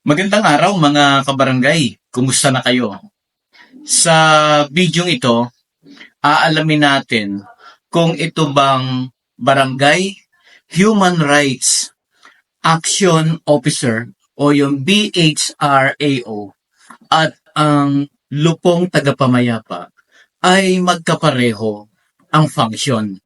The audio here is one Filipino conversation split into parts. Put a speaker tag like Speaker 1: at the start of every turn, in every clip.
Speaker 1: Magandang araw mga kabarangay. Kumusta na kayo? Sa video ito, aalamin natin kung ito bang Barangay Human Rights Action Officer o yung BHRAO at ang lupong tagapamayapa ay magkapareho ang function.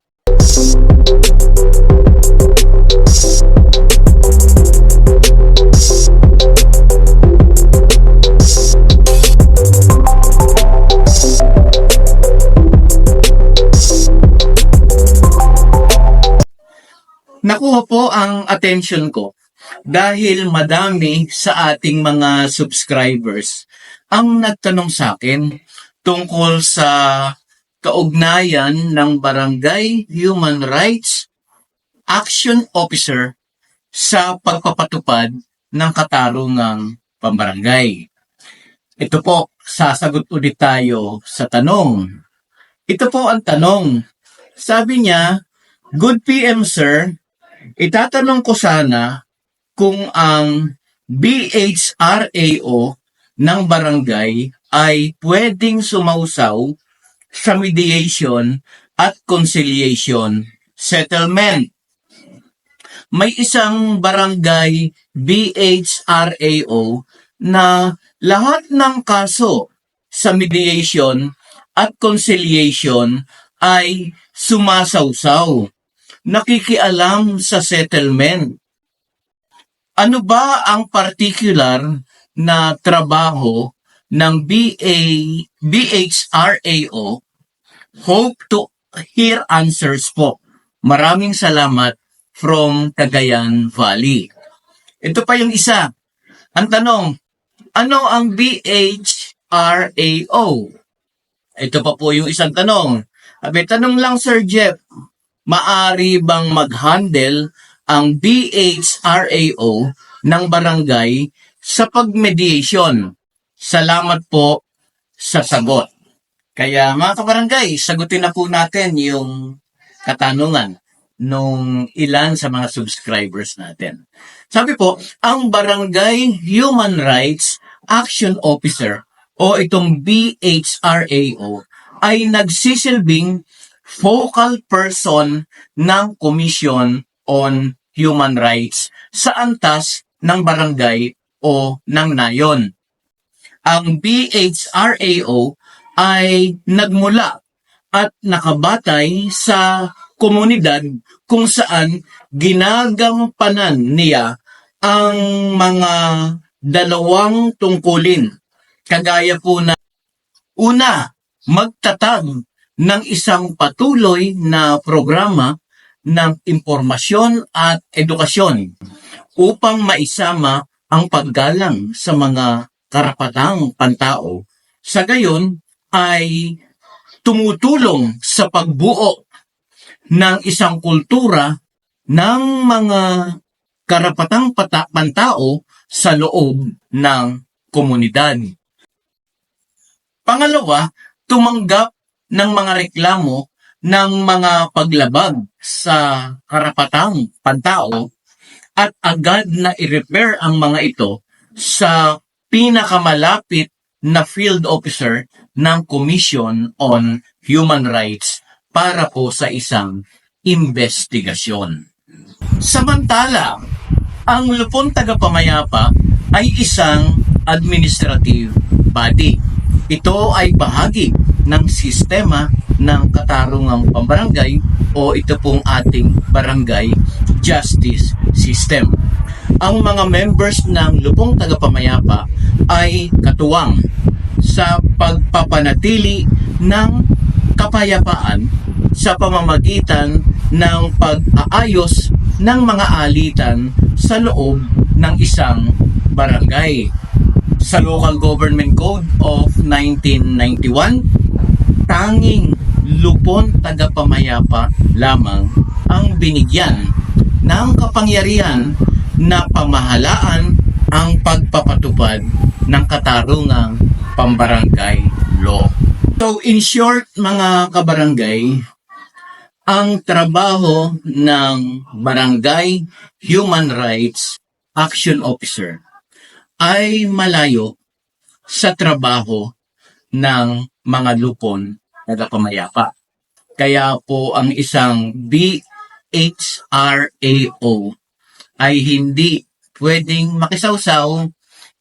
Speaker 1: Nakuha po ang attention ko dahil madami sa ating mga subscribers ang nagtanong sa akin tungkol sa kaugnayan ng Barangay Human Rights Action Officer sa pagpapatupad ng katarungang pambarangay. Ito po, sasagot ulit tayo sa tanong. Ito po ang tanong. Sabi niya, Good PM sir, itatanong ko sana kung ang BHRAO ng barangay ay pwedeng sumausaw sa mediation at conciliation settlement. May isang barangay BHRAO na lahat ng kaso sa mediation at conciliation ay sumasawsaw nakikialam sa settlement. Ano ba ang particular na trabaho ng BA, BHRAO? Hope to hear answers po. Maraming salamat from Cagayan Valley. Ito pa yung isa. Ang tanong, ano ang BHRAO? Ito pa po yung isang tanong. Abe, tanong lang Sir Jeff, maari bang mag-handle ang BHRAO ng barangay sa pagmediation? Salamat po sa sagot. Kaya mga kabarangay, sagutin na po natin yung katanungan nung ilan sa mga subscribers natin. Sabi po, ang Barangay Human Rights Action Officer o itong BHRAO ay nagsisilbing focal person ng Commission on Human Rights sa antas ng barangay o ng nayon. Ang BHRAO ay nagmula at nakabatay sa komunidad kung saan ginagampanan niya ang mga dalawang tungkulin. Kagaya po na una, magtatag ng isang patuloy na programa ng impormasyon at edukasyon upang maisama ang paggalang sa mga karapatang pantao. Sa gayon ay tumutulong sa pagbuo ng isang kultura ng mga karapatang pata- pantao sa loob ng komunidad. Pangalawa, tumanggap ng mga reklamo ng mga paglabag sa karapatang pantao at agad na i-repair ang mga ito sa pinakamalapit na field officer ng Commission on Human Rights para po sa isang investigasyon. Samantala, ang lupon tagapamayapa ay isang administrative body. Ito ay bahagi ng sistema ng katarungang pambarangay o ito pong ating barangay justice system. Ang mga members ng lupong tagapamayapa ay katuwang sa pagpapanatili ng kapayapaan sa pamamagitan ng pag-aayos ng mga alitan sa loob ng isang barangay. Sa Local Government Code of 1991, tanging lupon tagapamayapa lamang ang binigyan ng kapangyarihan na pamahalaan ang pagpapatupad ng katarungang pambarangay law. So in short mga kabarangay, ang trabaho ng Barangay Human Rights Action Officer ay malayo sa trabaho ng mga lupon nagapamayapa. Kaya po ang isang BHRAO ay hindi pwedeng makisawsaw,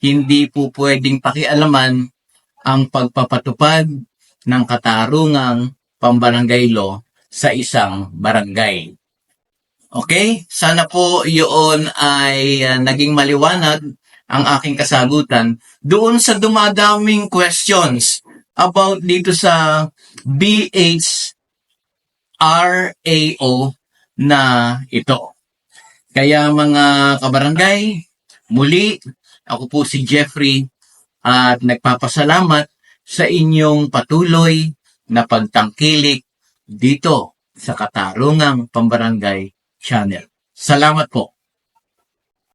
Speaker 1: hindi po pwedeng pakialaman ang pagpapatupad ng katarungang pambarangay law sa isang barangay. Okay? Sana po yun ay uh, naging maliwanag ang aking kasagutan doon sa dumadaming questions about dito sa BHRAO na ito. Kaya mga kabarangay, muli, ako po si Jeffrey at nagpapasalamat sa inyong patuloy na pagtangkilik dito sa Katarungang Pambarangay Channel. Salamat po.